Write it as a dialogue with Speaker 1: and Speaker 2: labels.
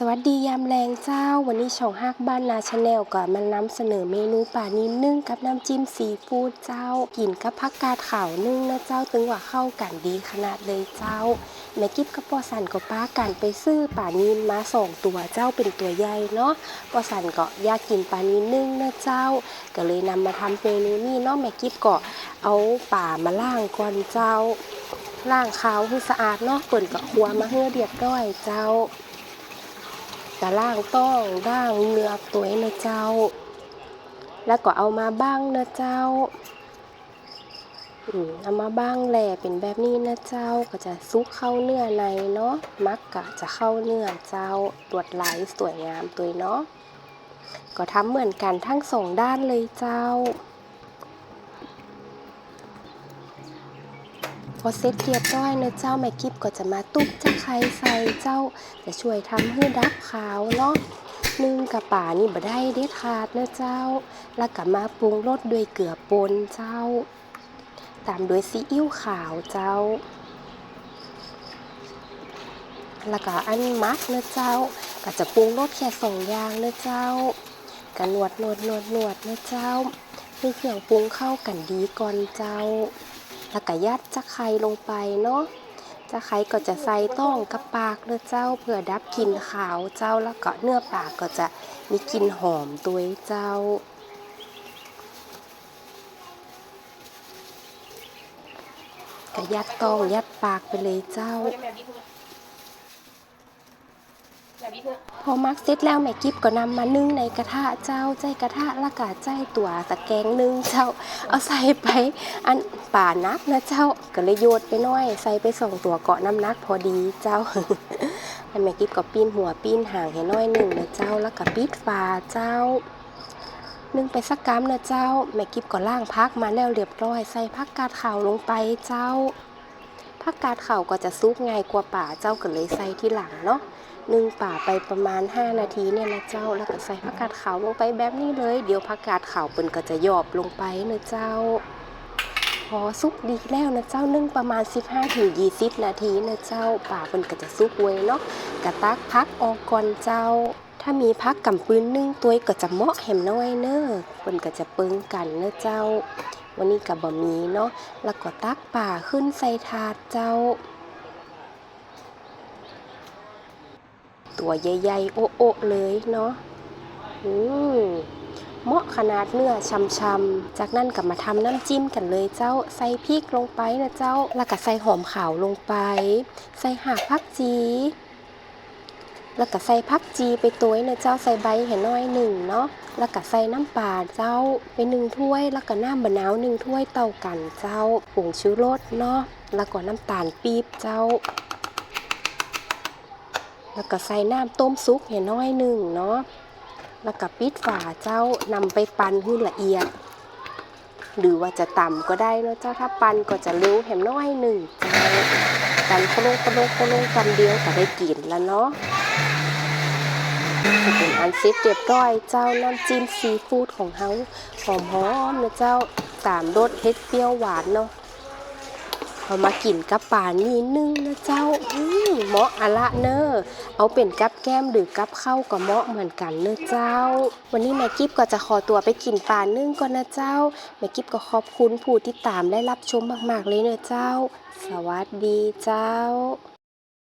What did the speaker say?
Speaker 1: สวัสดียามแรงเจ้า วันนี้ช่องฮักบ้านนาชาแนลก็มานำเสนอเมนูป่านิ้นนึ่งกับน้ำจิ้มซีฟู้ดเจ้า กินกับผักกาดขาวนึ่งนะเจ้าถึงว่าเข้ากันดีขนาดเลยเจ้าแม่กิ๊บกับปอสันก็ป้ากันไปซื้อป่านินมาสองตัวเจ้าเป็นตัวใหญ่เนาะปอสันก็อยากกินป่านินนึ่งนะเจ้า ก็เลยนำมาทำเมนูนี้เนาะแม่กิ๊บก็เอาป่ามาล่างก่อนเจ้าล่างขาวให้สะอาดเนาะเปิ่นกับครัวมาเฮือเรียบร้อยเจ้า กะล่างต้องด่างเนื้อตัวเนะเจ้า แล้วก็เอามาบ้างนะเจ้าเอามาบ้างแหล่เป็นแบบนี้นะเจ้าก็จะซุกเข้าเนื้อในเนาะมักกะจะเข้าเนื้อเจ้าตรวจลายสวยงามตัวเนาะก็ทำเหมือนกันทั้งสองด้านเลยเจ้า อเซ็ตเรียบร้อยนะเจ้าแม่กิฟก็จะมาตุ๊บจะไคร้ใส่เจ้าจะช่วยทำให้ดับขาวเนาะนึ่งกับป่านี่บ่ได้เด็ดขาดนะเจ้า แล้วก็มาปรุงรสด้วยเกลือป่นเจ้า ตามด้วยซีอิ๊วขาวเจ้า แล้วก็อันมักนะเจ้า ก็จะปรุงรสแค่สองอย่างนะเจ้าก็นวดนวดนวดนวดนะเจ้าให้เครื่องปรุงเข้ากันดีก่อนเจ้า แล้วก็ยัดจะไข่ลงไปเนาะจะไข่ก็จะใส่ต้องกับปากเนื้อเจ้าเพื่อดับกลิ่นขาวเจ้าแล้วก็เนื้อปากก็จะมีกลิ่นหอมตัวเจ้าก็ยัดต้องยัดปากไปเลยเจ้า พอมักเสร็จแล้วแม่กิฟก็นำมานึ่งในกระทะเจ้าใจกระทะละกาใจตัวตะแกงนึ่งเจ้า เอาใส่ไปอันป่านักนะเจ้าก็เลยโยดไปน้อย ใส่ไปสองตัวเกาะน้ำนักพอดีเจ้าให้แม่กิฟก็ปีนหัวปีนหางให้น้อยหนึ่งนะเจ้าแล้วก็ปิดฝาเจ้านึ่งไปสักกัมนะเจ้าแม่กิฟก็ล่างพักมาแล้วเรียบร้อย ใส่ผักกาดขาวลงไปเจ้า ผักกาดขาวก็จะซุกง่ายกว่าป่าเจ้าก็เลยใส่ที่หลังเนาะนึ่งป่าไปประมาณ 5 นาทีเนี่ยนะเจ้าแล้วก็ใส่ผักกาดขาวลงไปแบบนี้เลย เดี๋ยวผักกาดขาวเปิ่นก็จะหยอบลงไปนะเจ้าพอสุกดีแล้วนะเจ้านึ่งประมาณ 15-20 นาทีนะเจ้าป่าเปิ่นก็จะสุกเว้ยเนาะกระตักพักออกก่อนเจ้าถ้ามีพักกับปืนนึ่งตัวก็จะเหมาะแหมน้อยเนอะเปิ่นก็จะปึงกันนะเจ้า วันนี้กับบะหมี่เนาะแล้วก็ตักป่าขึ้นใส่ถาดเจ้า ตัวใหญ่ๆ โอ๊ะๆเลยเนาะอืมเหมาะขนาดเนื้อช่ำๆ จากนั้นก็มาทำน้ำจิ้มกันเลยเจ้า ใส่พริกลงไปนะเจ้า แล้วก็ใส่หอมขาวลงไป ใส่หากผักจี แล้วก็ใส่ผักจีไปตัวนะเจ้าใส่ใบเห็นน้อยหนึ่งเนาะแล้วก็ใส่น้ำปลาเจ้าไปหนึ่งถ้วย แล้วก็น้ำมะนาวหนึ่งถ้วยเต่ากันเจ้าผงชูรสเนาะแล้วก็น้ำตาลปี๊บเจ้า แล้วก็ใส่น้ำต้มซุปให้น้อยหนึ่งเนาะแล้วก็ปิดฝาเจ้านำไปปั่นให้ละเอียด หรือว่าจะต่ำก็ได้เนาะเจ้าถ้าปั่นก็จะเร็วแหมน้อยหนึ่งเจ้ากันโคลงโคลงโคลงกำเดียวก็ได้กินแล้วเนาะ เป็นอันเสร็จเรียบร้อยเจ้าน้ำจิ้มซีฟู้ดของเฮาหอมหอมๆนะเจ้าตามรสเผ็ดเปรี้ยวหวานเนาะเอามากินกับป่านี่นึ่งนะเจ้าอืมเหมาะอะละเนอเอาเป็นกับแก้มหรือกับข้าวก็เหมาะเหมือนกันเนอะเจ้า วันนี้แม่กิฟก็จะขอตัวไปกินป่านึ่งก่อนนะเจ้าแม่กิฟก็ขอบคุณผู้ที่ตามและรับชมมาก ๆ เลยเนอะเจ้า สวัสดีเจ้า